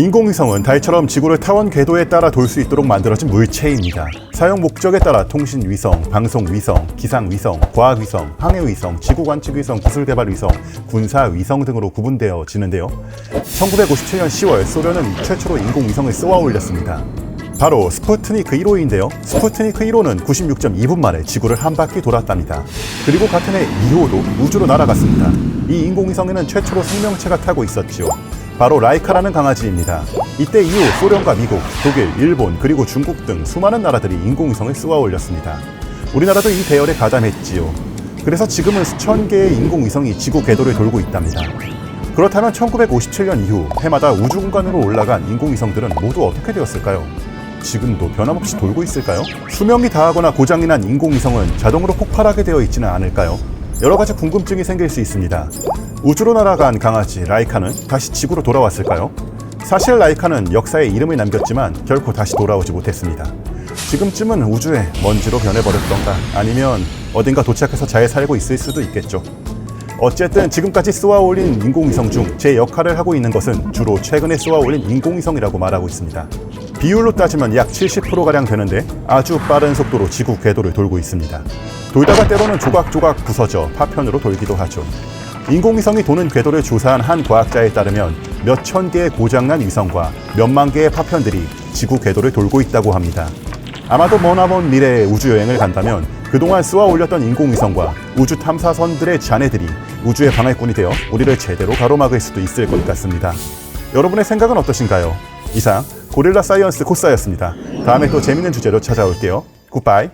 인공위성은 달처럼 지구를 타원 궤도에 따라 돌 수 있도록 만들어진 물체입니다. 사용 목적에 따라 통신위성, 방송위성, 기상위성, 과학위성, 항해위성, 지구관측위성, 기술개발위성, 군사위성 등으로 구분되어지는데요. 1957년 10월 소련은 최초로 인공위성을 쏘아 올렸습니다. 바로 스푸트니크 1호인데요. 스푸트니크 1호는 96.2분 만에 지구를 한 바퀴 돌았답니다. 그리고 같은 해 2호도 우주로 날아갔습니다. 이 인공위성에는 최초로 생명체가 타고 있었지요. 바로 라이카라는 강아지입니다. 이때 이후 소련과 미국, 독일, 일본, 그리고 중국 등 수많은 나라들이 인공위성을 쏘아 올렸습니다. 우리나라도 이 대열에 가담했지요. 그래서 지금은 수천 개의 인공위성이 지구 궤도를 돌고 있답니다. 그렇다면 1957년 이후 해마다 우주 공간으로 올라간 인공위성들은 모두 어떻게 되었을까요? 지금도 변함없이 돌고 있을까요? 수명이 다하거나 고장이 난 인공위성은 자동으로 폭발하게 되어 있지는 않을까요? 여러 가지 궁금증이 생길 수 있습니다. 우주로 날아간 강아지 라이카는 다시 지구로 돌아왔을까요? 사실 라이카는 역사에 이름을 남겼지만 결코 다시 돌아오지 못했습니다. 지금쯤은 우주에 먼지로 변해버렸던가 아니면 어딘가 도착해서 잘 살고 있을 수도 있겠죠. 어쨌든 지금까지 쏘아 올린 인공위성 중 제 역할을 하고 있는 것은 주로 최근에 쏘아 올린 인공위성이라고 말하고 있습니다. 비율로 따지면 약 70%가량 되는데 아주 빠른 속도로 지구 궤도를 돌고 있습니다. 돌다가 때로는 조각조각 부서져 파편으로 돌기도 하죠. 인공위성이 도는 궤도를 조사한 한 과학자에 따르면 몇 천 개의 고장난 위성과 몇만 개의 파편들이 지구 궤도를 돌고 있다고 합니다. 아마도 머나먼 미래의 우주여행을 간다면 그동안 쏘아 올렸던 인공위성과 우주 탐사선들의 잔해들이 우주의 방해꾼이 되어 우리를 제대로 가로막을 수도 있을 것 같습니다. 여러분의 생각은 어떠신가요? 이상 고릴라 사이언스 코사였습니다. 다음에 또 재밌는 주제로 찾아올게요. 굿바이.